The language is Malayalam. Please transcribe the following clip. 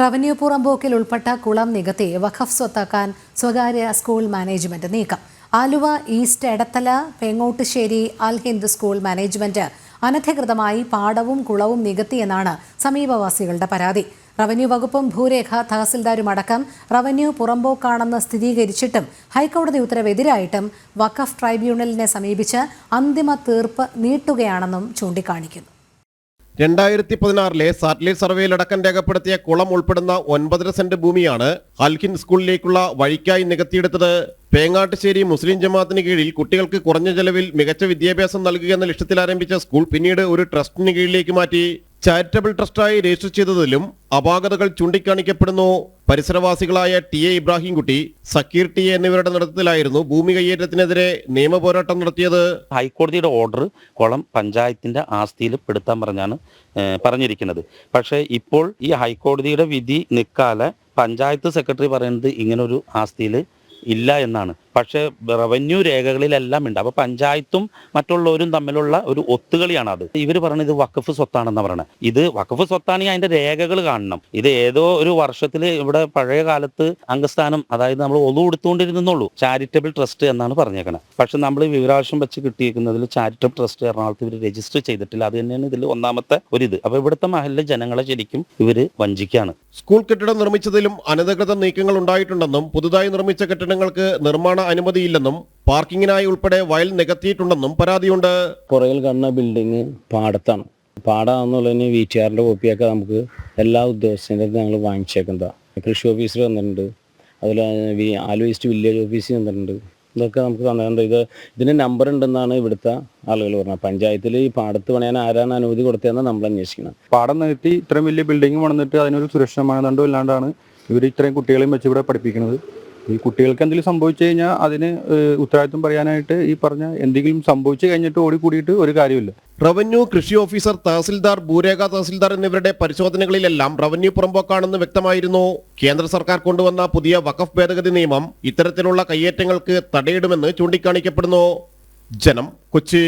റവന്യൂ പുറമ്പോക്കിൽ ഉൾപ്പെട്ട കുളം നികത്തി വഖഫ് സ്വത്താക്കാൻ സ്വകാര്യ സ്കൂൾ മാനേജ്മെന്റ് നീക്കം. Aluva east Edathala Pengottussery Al Hind school management അനധികൃതമായി പാടവും കുളവും നികത്തിയെന്നാണ് സമീപവാസികളുടെ പരാതി. റവന്യൂ വകുപ്പും ഭൂരേഖ തഹസിൽദാരുമടക്കം റവന്യൂ പുറമ്പോക്കാണെന്ന് സ്ഥിരീകരിച്ചിട്ടും ഹൈക്കോടതി ഉത്തരവെതിരായിട്ടും വഖഫ് ട്രൈബ്യൂണലിനെ സമീപിച്ച് അന്തിമ തീർപ്പ് നീട്ടുകയാണെന്നും ചൂണ്ടിക്കാണിക്കുന്നു. രണ്ടായിരത്തി പതിനാറിലെ സാറ്റലൈറ്റ് സർവേയിലടക്കം രേഖപ്പെടുത്തിയ കുളം ഉൾപ്പെടുന്ന ഒൻപതര സെന്റ് ഭൂമിയാണ് അൽഹിൻ സ്കൂളിലേക്കുള്ള വഴിക്കായി നികത്തിയെടുത്തത്. പേങ്ങാട്ടുശ്ശേരി മുസ്ലിം ജമാഅത്തിന് കീഴിൽ കുട്ടികൾക്ക് കുറഞ്ഞ ചെലവിൽ മികച്ച വിദ്യാഭ്യാസം നൽകുക എന്ന ലക്ഷ്യത്തിൽ ആരംഭിച്ച സ്കൂൾ പിന്നീട് ഒരു ട്രസ്റ്റിന് കീഴിലേക്ക് മാറ്റി. ചാരിറ്റബിൾ ട്രസ്റ്റായി രജിസ്റ്റർ ചെയ്തതിലും അപാകതകൾ ചൂണ്ടിക്കാണിക്കപ്പെടുന്നു. പരിസരവാസികളായ T A Ibrahimkutty Zakir T A എന്നിവരുടെ നേതൃത്വത്തിലായിരുന്നു ഭൂമി കയ്യേറ്റത്തിനെതിരെ നിയമ പോരാട്ടം നടത്തിയത്. ഹൈക്കോടതിയുടെ ഓർഡർ കുളം പഞ്ചായത്തിന്റെ ആസ്തിയിൽ പെടുത്താൻ പറഞ്ഞാണ് പറഞ്ഞിരിക്കുന്നത്. പക്ഷേ ഇപ്പോൾ ഈ ഹൈക്കോടതിയുടെ വിധി നിൽക്കാതെ പഞ്ചായത്ത് സെക്രട്ടറി പറയുന്നത് ഇങ്ങനൊരു ആസ്തിയിൽ ഇല്ല എന്നാണ്. പക്ഷേ റവന്യൂ രേഖകളിലെല്ലാം ഉണ്ട്. അപ്പോൾ പഞ്ചായത്തും മറ്റുള്ളവരും തമ്മിലുള്ള ഒരു ഒത്തുകളിയാണ് അത് ഇവർ പറയുന്നത് ഇത് വഖഫ് സ്വത്താണെന്ന് പറയുന്നത് ഇത് വഖഫ് സ്വത്താണെങ്കിൽ അതിന്റെ രേഖകൾ കാണണം. ഇത് ഏതോ ഒരു വർഷത്തിൽ ഇവിടെ പഴയ കാലത്ത് അംഗസ്ഥാനം അതായത് നമ്മൾ ഒതു കൊടുത്തുകൊണ്ടിരുന്നുള്ളൂ ചാരിറ്റബിൾ ട്രസ്റ്റ് എന്നാണ് പറഞ്ഞേക്കണത് പക്ഷെ നമ്മൾ വിവരാവശ്യം വെച്ച് കിട്ടിയിരിക്കുന്നതിൽ ചാരിറ്റബിൾ ട്രസ്റ്റ് എറണാകുളത്ത് ഇവർ രജിസ്റ്റർ ചെയ്തിട്ടില്ല. അത് തന്നെയാണ് ഇതിൽ ഒന്നാമത്തെ ഒരിത് അപ്പോൾ ഇവിടുത്തെ മഹലിലെ ജനങ്ങളെ ശരിക്കും ഇവർ വഞ്ചിക്കുകയാണ് സ്കൂൾ കെട്ടിടം നിർമ്മിച്ചതിലും അനധികൃത നീക്കങ്ങൾ ഉണ്ടായിട്ടുണ്ടെന്നും പുതുതായി നിർമ്മിച്ച കെട്ടിടങ്ങൾക്ക് നിർമ്മാണ അനുമതിയില്ലെന്നും പാർക്കിങ്ങിനായി ഉൾപ്പെടെ വയൽ നികത്തിയിട്ടുണ്ടെന്നും പരാതിയുണ്ട്. പുറകിൽ കാണുന്ന ബിൽഡിങ് പാടത്താണ്. പാടാന്നുള്ളതിന് വി ടി ആറിന്റെ കോപ്പിയൊക്കെ നമുക്ക് എല്ലാ ഉദ്യോഗസ്ഥരും ഞങ്ങൾ വാങ്ങിച്ചേക്കുന്നതാണ് കൃഷി ഓഫീസർ വന്നിട്ടുണ്ട്. അതുപോലെ ആലു ഈസ്റ്റ് വില്ലേജ് ഓഫീസിൽ വന്നിട്ടുണ്ട്. ഇതൊക്കെ നമുക്ക് തന്നിട്ടുണ്ട്. ഇത് ഇതിന് നമ്പർ ഉണ്ടെന്നാണ് ഇവിടുത്തെ ആളുകൾ പറഞ്ഞത്. പഞ്ചായത്തിൽ ഈ പാടത്ത് പണിയാൻ ആരാണ് അനുമതി കൊടുത്തതെന്ന് നമ്മൾ അന്വേഷിക്കണം. പാടം നീട്ടി ഇത്രയും വലിയ ബിൽഡിംഗ് വന്നിട്ട് അതിനൊരു സുരക്ഷ മാനദണ്ഡം ഇല്ലാണ്ടാണ് ഇവർ ഇത്രയും കുട്ടികളെയും വെച്ച് ഇവിടെ പഠിപ്പിക്കുന്നത്. ഈ കുട്ടികൾക്ക് എന്തെങ്കിലും സംഭവിച്ചു കഴിഞ്ഞാൽ അതിന് ഉത്തരവാദിത്വം പറയാനായിട്ട് ഈ പറഞ്ഞ എന്തെങ്കിലും സംഭവിച്ചു കഴിഞ്ഞിട്ട് ഓടിക്കൂടിയിട്ട് ഒരു കാര്യമില്ല. റവന്യൂ കൃഷി ഓഫീസർ തഹസിൽദാർ ഭൂരേഖ തഹസിൽദാർ എന്നിവരുടെ പരിശോധനകളിലെല്ലാം റവന്യൂ പുറമ്പോക്കാണെന്ന് വ്യക്തമായിരുന്നു. കേന്ദ്ര സർക്കാർ കൊണ്ടുവന്ന പുതിയ വഖഫ് ഭേദഗതി നിയമം ഇത്തരത്തിലുള്ള കയ്യേറ്റങ്ങൾക്ക് തടയിടുമെന്ന് ചൂണ്ടിക്കാണിക്കപ്പെടുന്നു. ജനം കൊച്ചി.